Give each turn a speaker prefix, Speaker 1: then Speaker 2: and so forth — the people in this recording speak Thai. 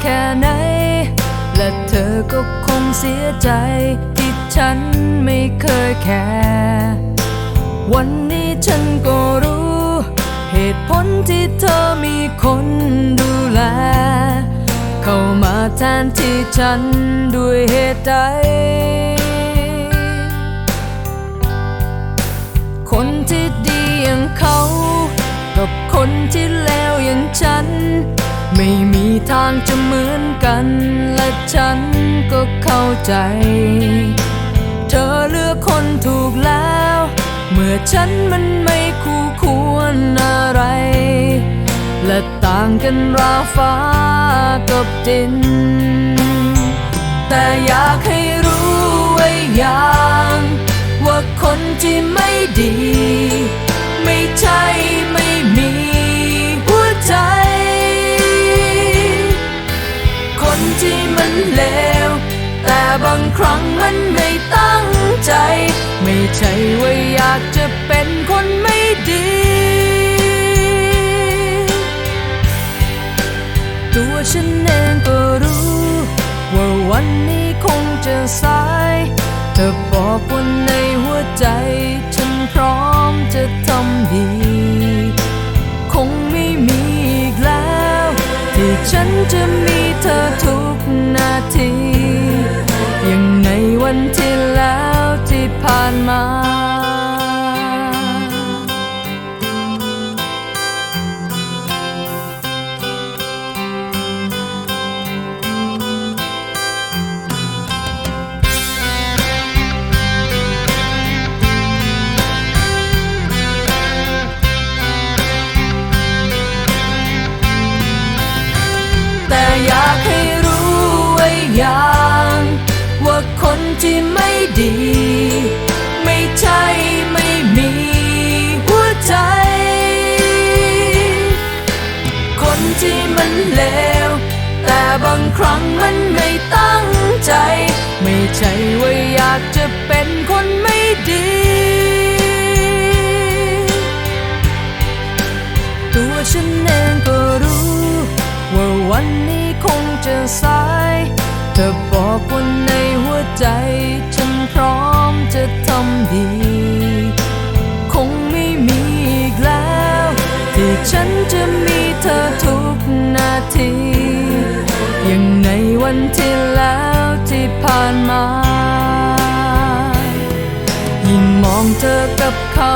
Speaker 1: แค่ไหน และเธอก็คงเสียใจที่ฉันไม่เคยแคร์วันนี้ฉันก็รู้ เหตุผลที่เธอมีคนดูแล เข้ามาแทนที่ฉันด้วยเหตุใดคนที่ดีอย่างเขา กับคนที่เลวอย่างฉัน ไม่มี ทางจะเหมือนกัน และฉันก็เข้าใจ เธอเลือกคนถูกแล้ว เมื่อฉันมันไม่คู่ควรอะไร และต่างกันราฟ้ากับดิน แต่อยากให้รู้ไว้อย่าง ว่าคนที่ไม่ดี ไม่ใช่ เลว แต่บางครั้งมันไม่ตั้งใจ ไม่ใช่ว่าอยากจะเป็นคนไม่ดี ตัวฉันเองก็รู้ ว่าวันนี้คงจะสาย เธอบอกว่าในหัวใจ ฉันพร้อมจะทำดีคงไม่มีอีกแล้ว ที่ฉันจะมีเธอทุ แต่อยากให้รู้ไว้อย่าง ว่าคนที่ไม่ดี ไม่ใช่ไม่มีหัวใจ คนที่มันเลว แต่บางครั้งมันไม่ตั้งใจ ไม่ใช่ว่าอยากจะเป็นคนไม่ดีตัวฉันเอง วันนี้คงจะสาย เธอบอกว่าในหัวใจ ฉันพร้อมจะทำดี คงไม่มีอีกแล้ว ที่ฉันจะมีเธอทุกนาที อย่างในวันที่แล้วที่ผ่านมา ยิ่งมองเธอกับเขา